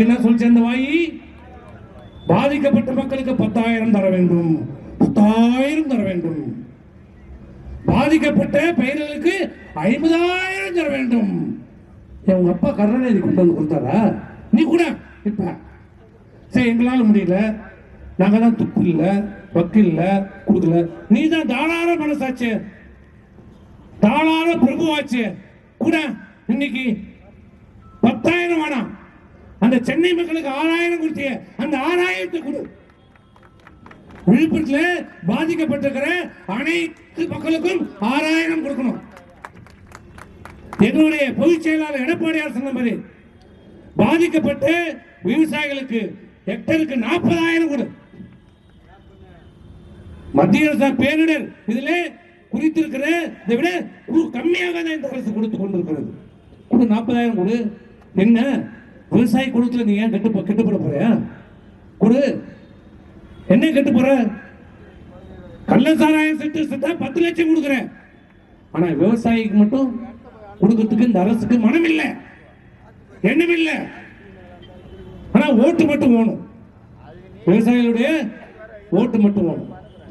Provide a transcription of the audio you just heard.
இன்னைக்கு என்ன சொல்லிச்சு அந்த வாய் பாதிக்கப்பட்ட மக்களுக்கு பத்தாயிரம் தர வேண்டும். பத்தாயிரம் தர வேண்டும். பாதிக்கப்பட்ட பயிர்களுக்கு ஐம்பதாயிரம் தர வேண்டும். உங்க அப்பா கருணாநிதி கொண்டு வந்து கொடுத்தாரா? நீ கூட இப்ப. சரி எங்களால முடியல. நாங்க தான் துப்பு இல்ல வக்கு இல்லை கொடுக்கல. நீ தான் தாராள மனசாச்சு. தாராள பிரபுவாச்சு. கூட இன்னைக்கு பத்தாயிரம் வேணாம். அந்த சென்னை மக்களுக்கு ஆறாயிரம் கொடுத்தீங்க. அந்த ஆறாயிரத்தை கொடு. விழுப்புரத்தில் பாதிக்கப்பட்டிருக்கிற அனைத்து மக்களுக்கும் ஆறாயிரம் கொடுக்கணும். எங்களுடைய பொதுச் செயலாளர் எடப்பாடியார் சொன்ன மாதிரி பாதிக்கப்பட்ட விவசாயிகளுக்கு ஹெக்டருக்கு நாற்பதாயிரம் கொடு. மத்திய அரசு பேரிடர் இதிலே குறித்திருக்கிற இதை விட கம்மியாக தான் இந்த அரசு கொடுத்து கொண்டிருக்கிறது. கொடு நாற்பதாயிரம் கொடு. என்ன? விவசாயி கொடுக்கல நீ ஏன் கெட்டு கெட்டு போட போறியா? கொடு என்ன கெட்டு போற? கள்ள சாராயம் செட்டு செத்தா பத்து லட்சம் கொடுக்குறேன். ஆனா விவசாயிக்கு மட்டும் கொடுக்கறதுக்கு இந்த அரசுக்கு மனம் இல்லை. எண்ணம் இல்லை. ஆனா ஓட்டு மட்டும் வேணும். விவசாயிகளுடைய ஓட்டு மட்டும் வேணும்.